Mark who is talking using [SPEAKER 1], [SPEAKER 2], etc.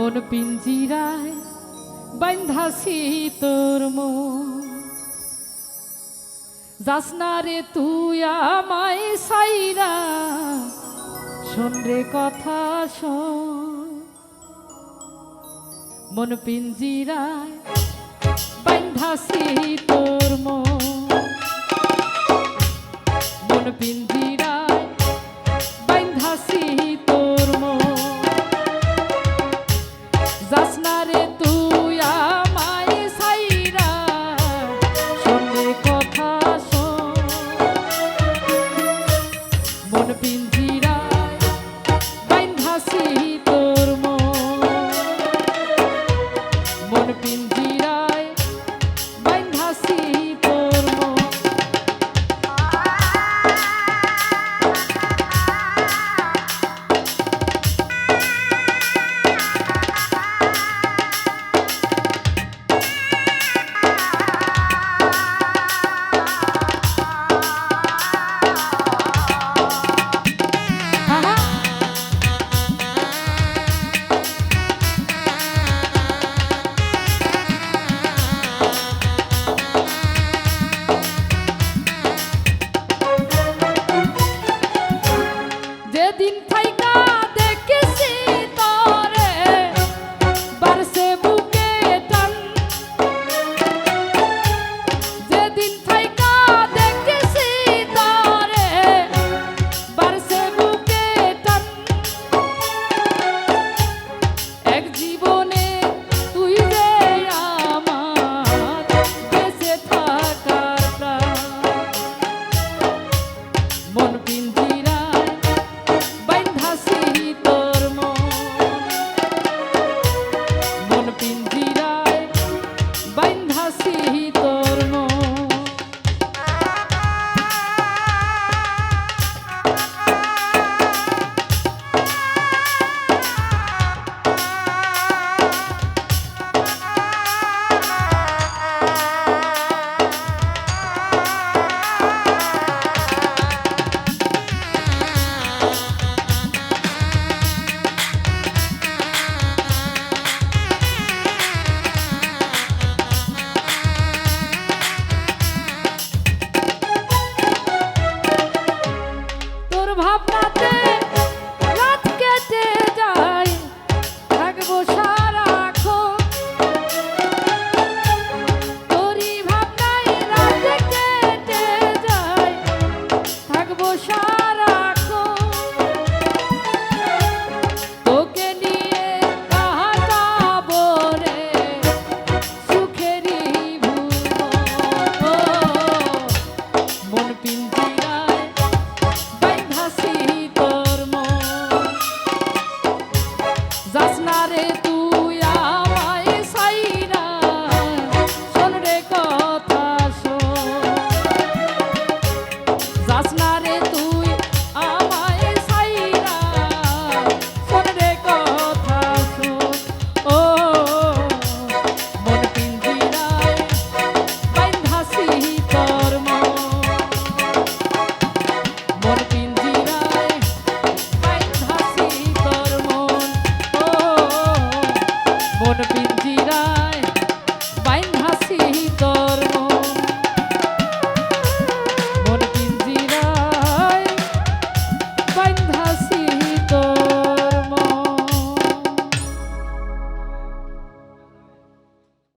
[SPEAKER 1] মন পিঞ্জিরায় বান্ধাসি তোর মন। যাস না রে তুই আমায় সাইরা, শোন রে কথা শোন। মন পিঞ্জিরায় বান্ধাসি তোর মন। shine.